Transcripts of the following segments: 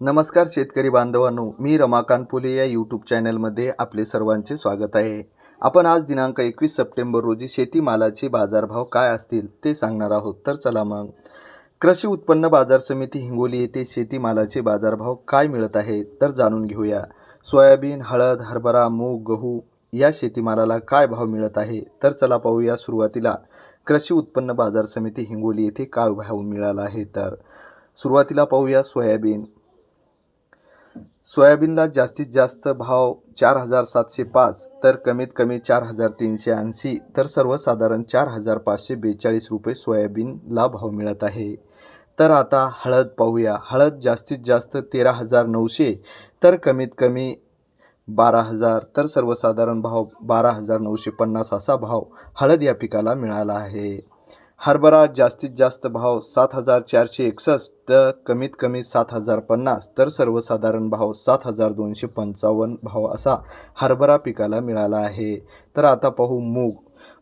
नमस्कार शेतकरी बांधवांनो मी रमाकांत फुले या यूट्यूब चॅनलमध्ये आपले सर्वांचे स्वागत आहे. आपण आज दिनांक एकवीस सप्टेंबर रोजी शेतीमालाचे बाजारभाव काय असतील ते सांगणार आहोत. तर चला मग. कृषी उत्पन्न बाजार समिती हिंगोली येथे शेतीमालाचे बाजारभाव काय मिळत आहे तर जाणून घेऊया. सोयाबीन हळद हरभरा मूग गहू या शेतीमालाला काय भाव मिळत आहे? तर चला पाहूया सुरुवातीला. कृषी उत्पन्न बाजार समिती हिंगोली येथे काय भाव मिळाला आहे तर. सुरुवातीला पाहूया सोयाबीन. सोयाबीनला जास्तीत जास्त भाव चार हजार सातशे पाच तर कमीत कमी चार हजार तीनशे ऐंशी तर सर्वसाधारण चार हजार पाचशे बेचाळीस रुपये सोयाबीनला भाव मिळत आहे. तर आता हळद पाहूया. हळद जास्तीत जास्त तेरा हजार नऊशे तर कमीत कमी बारा हजार तर सर्वसाधारण भाव बारा हजार नऊशे पन्नास असा भाव हळद या पिकाला मिळाला आहे. हरभरा जास्तीत जास्त भाव सात हजार चारशे एकसष्ट तर कमीत कमी सात हजार पन्नास तर सर्वसाधारण भाव सात हजार दोनशे पंचावन्न भाव असा हरभरा पिकाला मिळाला आहे. तर आता पाहू मूग.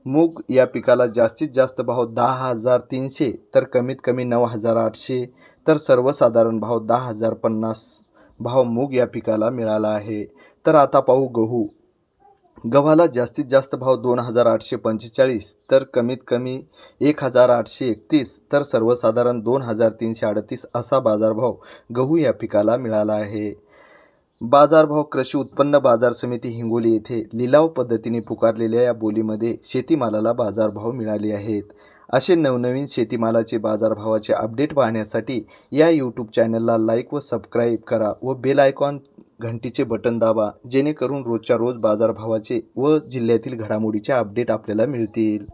मूग या पिकाला जास्तीत जास्त भाव दहा हजार तीनशे तर कमीत कमी नऊ हजार आठशे तर सर्वसाधारण भाव दहा हजार पन्नास भाव मूग या पिकाला मिळाला आहे. तर आता पाहू गहू. गव्हाला जास्तीत जास्त भाव दोन हजार आठशे पंचेचाळीस तर कमीत कमी एक हजार आठशे एकतीस तर सर्वसाधारण दोन हजार तीनशे अडतीस असा बाजारभाव गहू या पिकाला मिळाला आहे. बाजारभाव कृषी उत्पन्न बाजार समिती हिंगोली येथे लिलाव पद्धतीने पुकारलेल्या या बोलीमध्ये शेतीमालाला बाजारभाव मिळाले आहेत. असे नवनवीन शेतीमालाचे बाजारभावाचे अपडेट पाहण्यासाठी या यूट्यूब चॅनलला लाईक व सबस्क्राईब करा व बेल आयकॉन घंटीचे बटन दाबा जेणेकरून रोजच्या रोज बाजारभावाचे व जिल्ह्यातील घडामोडीचे अपडेट आपल्याला मिळतील.